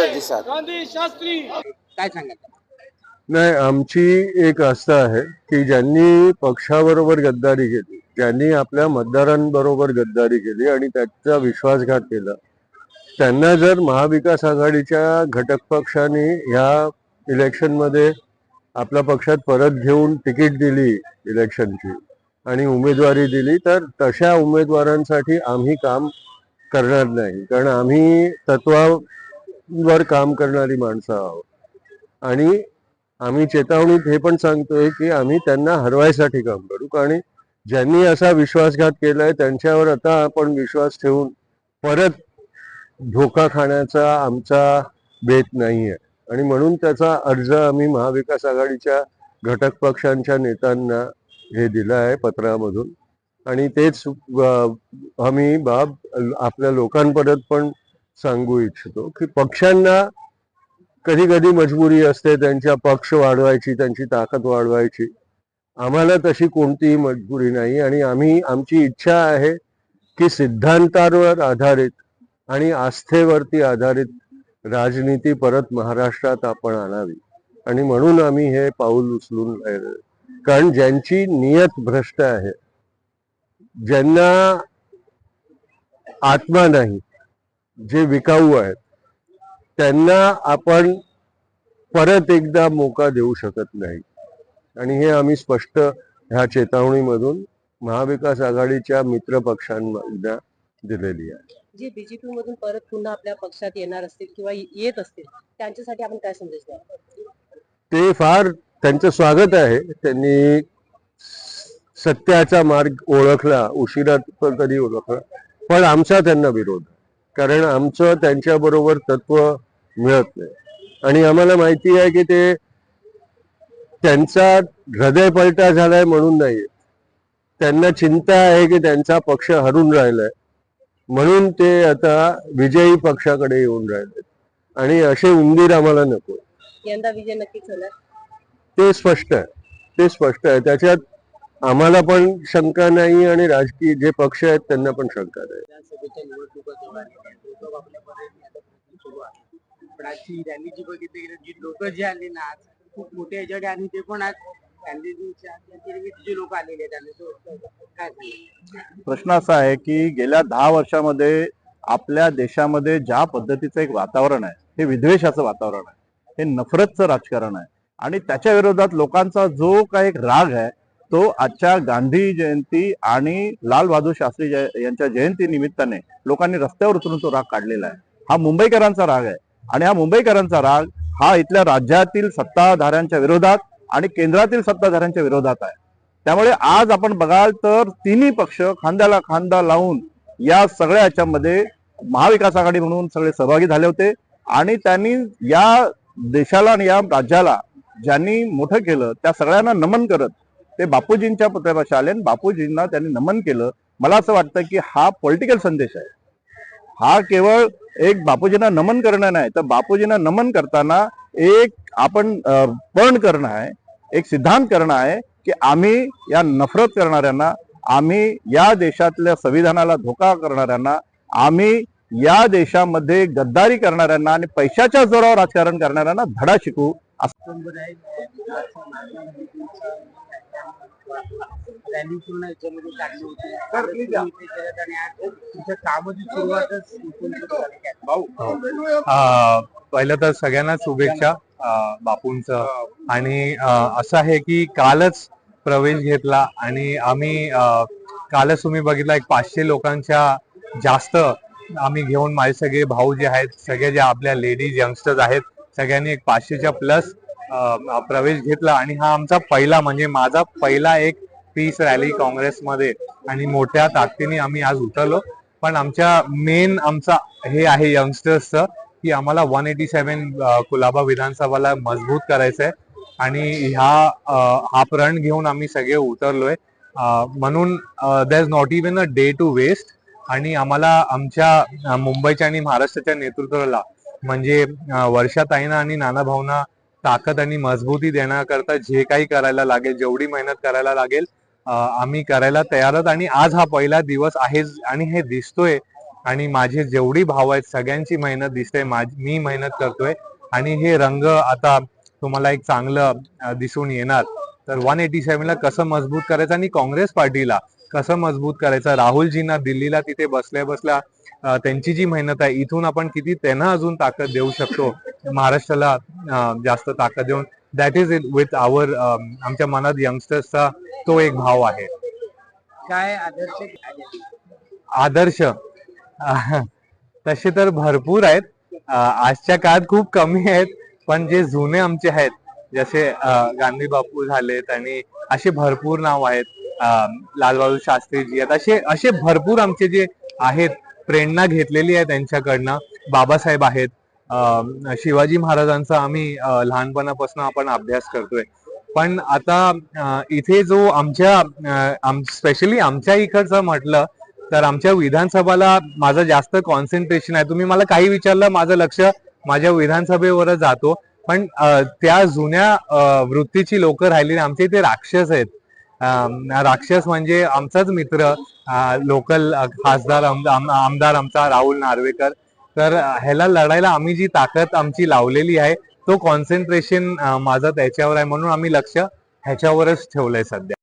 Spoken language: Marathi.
प्रतिसाद गांधी शास्त्री. काय सांगाल? नाही आमची एक आस्था आहे की ज्यांनी पक्षाबरोबर गद्दारी केली ज्यांनी आपल्या मतदारांबरोबर गद्दारी केली आणि त्याचा विश्वासघात केला. त्यांना जर महाविकास आघाडीच्या घटक पक्षाने ह्या इलेक्शनमध्ये आपल्या पक्षात परत घेऊन तिकीट दिली इलेक्शनची आणि उमेदवारी दिली तर तशा उमेदवारांसाठी आम्ही काम करणार नाही. कारण आम्ही वर काम करणारी माणसं आहोत. आणि आम्ही चेतावणीत हे पण सांगतोय की आम्ही त्यांना हरवायसाठी काम करू. आणि ज्यांनी असा विश्वासघात केलाय त्यांच्यावर आता आपण विश्वास ठेवून परत धोका खाण्याचा आमचा बेत नाही आहे आणि म्हणून त्याचा अर्ज आम्ही महाविकास आघाडीच्या घटक पक्षांच्या नेत्यांना हे दिला आहे पत्रामधून. आणि तेच आम्ही बाब आपल्या लोकांपर्यंत पण सांगू इच्छितो की पक्षांना कधी कधी मजबुरी असते त्यांच्या पक्ष वाढवायची त्यांची ताकद वाढवायची. आम्हाला तशी कोणतीही मजबुरी नाही आणि आम्ही आमची इच्छा आहे की सिद्धांतांवर आधारित आणि आस्थेवरती आधारित राजनीती परत महाराष्ट्रात आपण आणावी. आणि म्हणून आम्ही हे पाऊल उचलून कारण ज्यांची नियत भ्रष्ट आहे ज्यांना आत्मा नाही जे विकाऊ आहेत त्यांना आपण परत एकदा मोका देऊ शकत नाही. आणि हे आम्ही स्पष्ट ह्या चेतावणीमधून महाविकास आघाडीच्या मित्र पक्षांना दिलेली आहे. जे बीजेपी मधून परत पुन्हा आपल्या पक्षात येणार असतील किंवा येत असतील त्यांच्यासाठी आपण काय संदेश ते फार त्यांचं स्वागत आहे. त्यांनी सत्याचा मार्ग ओळखला उशिरा कधी ओळखला पण आमचा त्यांना विरोध आहे. कारण आमचं त्यांच्याबरोबर तत्व मिळत नाही. आणि आम्हाला माहिती आहे की ते त्यांचा हृदय पलटा झालाय म्हणून नाही त्यांना चिंता आहे की त्यांचा पक्ष हरून राहिलाय. म्हणून ते आता विजयी पक्षाकडे येऊन राहिले. आणि असे उंदीर आम्हाला नको. यंदा विजय नक्कीच होणार. ते स्पष्ट आहे. ते स्पष्ट आहे. त्याच्यात आम्हाला पण शंका नाही आणि राजकीय जे पक्ष आहेत त्यांना पण शंका नाही. लोकं जी बघितली गेली जी लोक जे आले ना आज खूप मोठे याच्याकडे आणि ते पण आज? प्रश्न असा आहे की गेल्या दहा वर्षामध्ये आपल्या देशामध्ये ज्या पद्धतीचं एक वातावरण आहे हे विद्वेषाचं वातावरण आहे हे नफरतचं राजकारण आहे. आणि त्याच्या विरोधात लोकांचा जो काही एक राग आहे तो आजच्या गांधी जयंती आणि लाल बहादूर शास्त्री जय- यांच्या जयंती निमित्ताने लोकांनी रस्त्यावर उतरून तो राग काढलेला आहे. हा मुंबईकरांचा राग आहे. आणि हा मुंबईकरांचा राग हा इथल्या राज्यातील सत्ताधाऱ्यांच्या विरोधात आणि केंद्रातील सत्ताधाऱ्यांच्या विरोधात आहे. त्यामुळे आज आपण बघाल तर तिन्ही पक्ष खांद्याला खांदा लावून या सगळ्या याच्यामध्ये महाविकास आघाडी म्हणून सगळे सहभागी झाले होते. आणि त्यांनी या देशाला आणि या राज्याला ज्यांनी मोठं केलं त्या सगळ्यांना नमन करत ते बापूजींच्या पुतळ्यापाशी आले आणि बापूजींना त्यांनी नमन केलं. मला असं वाटतं की हा पॉलिटिकल संदेश आहे. हा केवळ एक बापूजींना नमन करणं नाही तर बापूजींना नमन करताना एक आपण पण करणं आहे एक सिद्धांत करणं आहे की आम्ही या नफरत करणाऱ्यांना आम्ही या देशातल्या संविधानाला धोका करणाऱ्यांना आम्ही या देशामध्ये गद्दारी करणाऱ्यांना आणि पैशाच्या जोरावर राजकारण करणाऱ्यांना धडा शिकू. पहिलं तर सगळ्यांना शुभेच्छा बापूंच. आणि असं आहे की कालच प्रवेश घेतला आणि आम्ही कालच तुम्ही बघितला एक पाचशे लोकांच्या जास्त आम्ही घेऊन माझे सगळे भाऊ जे आहेत सगळे जे आपल्या लेडीज यंगस्टर्स आहेत सगळ्यांनी एक पाचशेच्या प्लस प्रवेश घेतला आणि हा आमचा पहिला म्हणजे माझा पहिला एक पीस रॅली काँग्रेसमध्ये आणि मोठ्या ताकदीने आम्ही आज उतरलो. पण आमच्या मेन आमचा हे आहे यंगस्टर्सचं की आम्हाला वन एटी सेव्हन कुलाबा विधानसभाला मजबूत करायचं आहे आणि ह्या हा प्रण घेऊन आम्ही सगळे उतरलोय. म्हणून there is not even a day to waste आणि आम्हाला आमच्या मुंबईच्या आणि महाराष्ट्राच्या नेतृत्वाला म्हणजे अ, वर्षाताईंना आणि नाना भाऊना ताकद आणि मजबूती देण्याकरता जे काही करायला लागेल जेवढी मेहनत करायला लागेल आम्ही करायला तयार आहोत. आणि आज हा पहिला दिवस आहे आणि हे दिसतोय. आणि माझे जेवढी भाव आहेत सगळ्यांची मेहनत दिसते. मी मेहनत करतोय. आणि हे रंग आता तुम्हाला एक चांगलं दिसून येणार. तर वन एटी सेव्हनला कसं मजबूत करायचं आणि काँग्रेस पार्टीला कसं मजबूत करायचं? राहुलजींना दिल्लीला तिथे बसल्या बसल्या त्यांची जी मेहनत आहे इथून आपण किती त्यांना अजून ताकद देऊ शकतो? महाराष्ट्राला जास्त ताकद देऊन. दॅट इज विथ आवर आमच्या मनात यंगस्टर्सचा तो एक भाव आहे. काय आदर्श? आदर्श. तसे तर भरपूर आहेत. आजच्या काळात खूप कमी आहेत पण जे जुने आमचे आहेत जसे गांधी बापू झालेत आणि असे भरपूर नाव आहेत लालबहादूर शास्त्रीजी आहेत. असे असे भरपूर आमचे जे आहेत प्रेरणा घेतलेली आहे त्यांच्याकडनं. बाबासाहेब आहेत शिवाजी महाराजांचा आम्ही लहानपणापासून आपण अभ्यास करतोय. पण आता इथे जो आमच्या स्पेशली आमच्या इकडचं म्हटलं तर आमच्या विधानसभाला माझं जास्त कॉन्सन्ट्रेशन आहे. तुम्ही मला काही विचारलं माझं लक्ष माझ्या विधानसभेवरच जातो. पण त्या जुन्या वृत्तीची लोक राहिलेली आमच्या इथे राक्षस आहेत. राक्षस म्हणजे आमचाच मित्र लोकल खासदार आमदार आमचा राहुल नार्वेकर. तर ह्याला लढायला आम्ही जी ताकद आमची लावलेली आहे तो कॉन्सन्ट्रेशन माझं त्याच्यावर आहे म्हणून आम्ही लक्ष ह्याच्यावरच ठेवलंय सध्या.